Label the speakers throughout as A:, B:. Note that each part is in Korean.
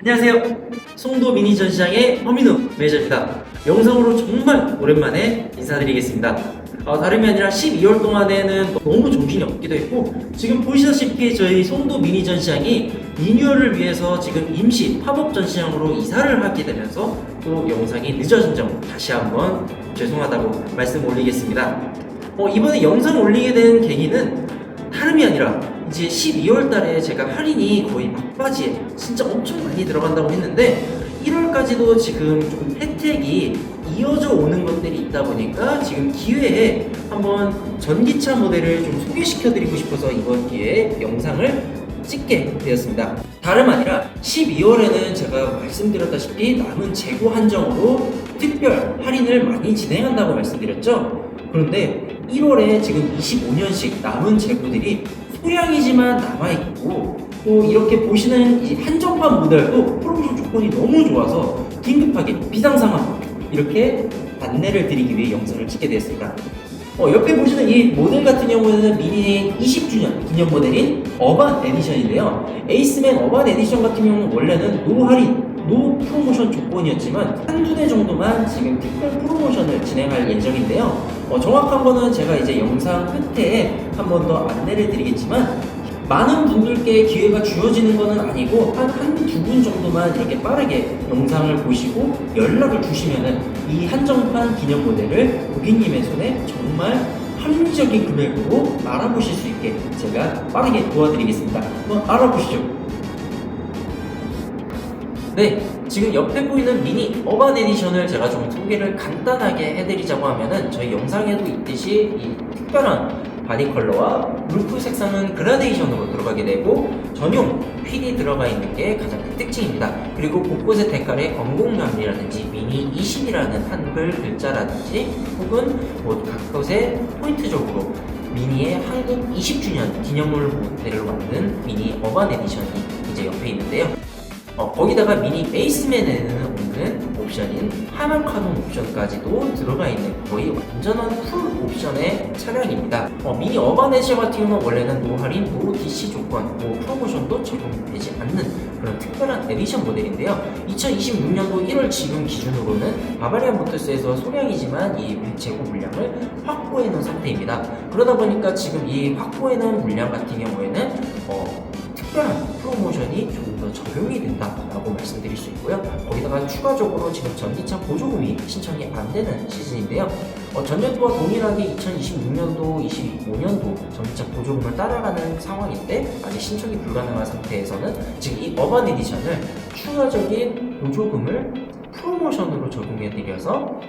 A: 안녕하세요. 송도 미니 전시장의 허민우 매니저입니다. 영상으로 정말 오랜만에 인사드리겠습니다. 어, 다름이 아니라 12월 동안에는 너무 정신이 없기도 했고 지금 보시다시피 저희 송도 미니 전시장이 리뉴얼을 위해서 지금 임시 팝업 전시장으로 이사를 하게 되면서 또 영상이 늦어진 점 다시 한번 죄송하다고 말씀 올리겠습니다. 어, 이번에 영상 올리게 된 계기는 다름이 아니라 이제 12월 달에 제가 할인이 거의 막 바지에 진짜 엄청 많이 들어간다고 했는데 1월까지도 지금 조금 혜택이 이어져 오는 것들이 있다 보니까 지금 기회에 한번 전기차 모델을 좀 소개시켜 드리고 싶어서 이번 기회에 영상을 찍게 되었습니다. 다름 아니라 12월에는 제가 말씀드렸다시피 남은 재고 한정으로 특별 할인을 많이 진행한다고 말씀드렸죠. 그런데 1월에 지금 25년씩 남은 재고들이 소량이지만 남아있고 또 이렇게 보시는 이 한정판 모델도 프로모션 조건이 너무 좋아서 긴급하게 비상 상황 이렇게 안내를 드리기 위해 영상을 찍게 되었습니다. 어, 옆에 보시는 이 모델 같은 경우에는 미니 20주년 기념 모델인 어반 에디션인데요. 에이스맨 어반 에디션 같은 경우는 원래는 노 할인, 노 프로모션 조건이었지만 한두 대 정도만 지금 특별 프로모션을 진행할 예정인데요. 어, 정확한 거는 제가 이제 영상 끝에 한 번 더 안내를 드리겠지만 많은 분들께 기회가 주어지는 것은 아니고 한 한 두 분 정도만 이렇게 빠르게 영상을 보시고 연락을 주시면은 이 한정판 기념 모델을 고객님의 손에 정말 합리적인 금액으로 알아보실 수 있게 제가 빠르게 도와드리겠습니다. 한번 알아보시죠. 네, 지금 옆에 보이는 미니 어반 에디션을 제가 좀 소개를 간단하게 해드리자고 하면은 저희 영상에도 있듯이 이 특별한 바디 컬러와 루프 색상은 그라데이션으로 들어가게 되고 전용 휠이 들어가 있는 게 가장 큰 특징입니다. 그리고 곳곳의 색깔의 건공감이라든지 미니 20이라는 한글 글자라든지 혹은 뭐 각곳의 포인트적으로 미니의 한국 20주년 기념물 모델로 만든 미니 어반 에디션이 이제 옆에 있는데요. 어, 거기다가 미니 베이스맨에는 없는 옵션인 하만 카논 옵션까지도 들어가 있는 거의 완전한 풀 옵션의 차량입니다. 어, 미니 에디션 같은 경우는 원래는 노 할인, 노 DC 조건, 뭐 프로모션도 적용되지 않는 그런 특별한 에디션 모델인데요. 2026년도 1월 지금 기준으로는 바바리안 모터스에서 소량이지만 이 재고 물량을 확보해 놓은 상태입니다. 그러다 보니까 지금 이 확보해 놓은 물량 같은 경우에는 어, 특별한 프로모션이 조금 더 적용이 된다라고 말씀드릴 수 있고요. 거기다가 추가적으로 지금 전기차 보조금이 신청이 안 되는 시즌인데요. 어, 전년도와 동일하게 2026년도, 25년도 전기차 보조금을 따라가는 상황인데 아직 신청이 불가능한 상태에서는 지금 이 어반 에디션을 추가적인 보조금을 프로모션으로 적용해드려서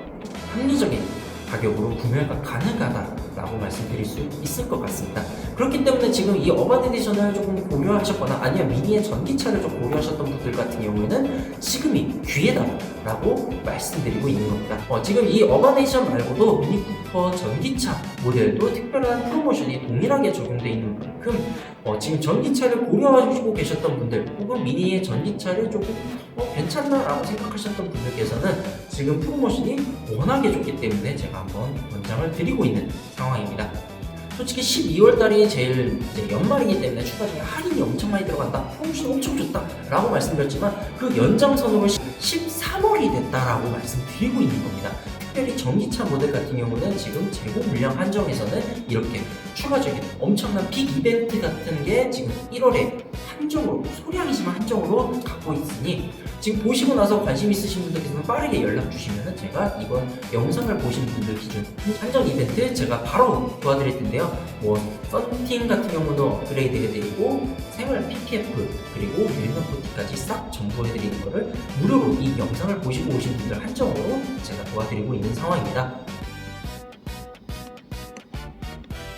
A: 합리적인 가격으로 구매가 가능하다라고 말씀드릴 수 있을 것 같습니다. 그렇기 때문에 지금 이 어반 에디션을 조금 고려하셨거나 아니면 미니의 전기차를 좀 고려하셨던 분들 같은 경우에는 지금이 기회다라고 말씀드리고 있는 겁니다. 어, 지금 이 어반 에디션 말고도 미니 쿠퍼 전기차 모델도 특별한 프로모션이 동일하게 적용되어 있는 만큼 어, 지금 전기차를 고려하시고 계셨던 분들 혹은 미니의 전기차를 조금 어, 괜찮나라고 생각하셨던 분들께서는 지금 프로모션이 워낙에 좋기 때문에 제가 한번 권장을 드리고 있는 상황입니다. 솔직히 12월 달이 제일 이제 연말이기 때문에 추가적인 할인이 엄청 많이 들어간다, 프로모션 엄청 좋다라고 말씀드렸지만 그 연장선으로 13월이 됐다라고 말씀드리고 있는 겁니다. 특별히 전기차 모델 같은 경우는 지금 재고 물량 한정에서는 이렇게 추가적인 엄청난 빅 이벤트 같은 게 지금 1월에 한정으로 소량이지만 한정으로 갖고 있으니 지금 보시고 나서 관심 있으신 분들께서는 빠르게 연락 주시면 제가 이번 영상을 보신 분들 기준 한정 이벤트 제가 바로 도와드릴 텐데요. 뭐 썬팅 같은 경우도 업그레이드 해드리고 생활 PPF 그리고 윌너포티까지 싹 정보해드리는 거를 무료로 이 영상을 보시고 오신 분들 한정으로 제가 도와드리고 있는 상황입니다.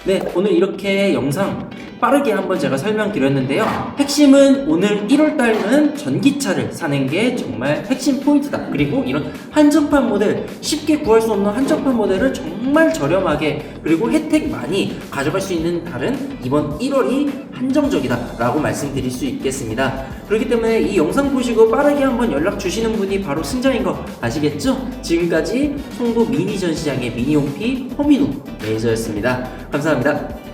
A: 네, 오늘 이렇게 영상 빠르게 한번 제가 설명드렸는데요. 핵심은 오늘 1월달은 전기차를 사는 게 정말 핵심 포인트다. 그리고 이런 한정판 모델, 쉽게 구할 수 없는 한정판 모델을 정말 저렴하게 그리고 혜택 많이 가져갈 수 있는 달은 이번 1월이 한정적이다 라고 말씀드릴 수 있겠습니다. 그렇기 때문에 이 영상 보시고 빠르게 한번 연락 주시는 분이 바로 승자인 거 아시겠죠? 지금까지 송도 미니 전시장의 미니홈피 허민우 매니저였습니다. 감사합니다.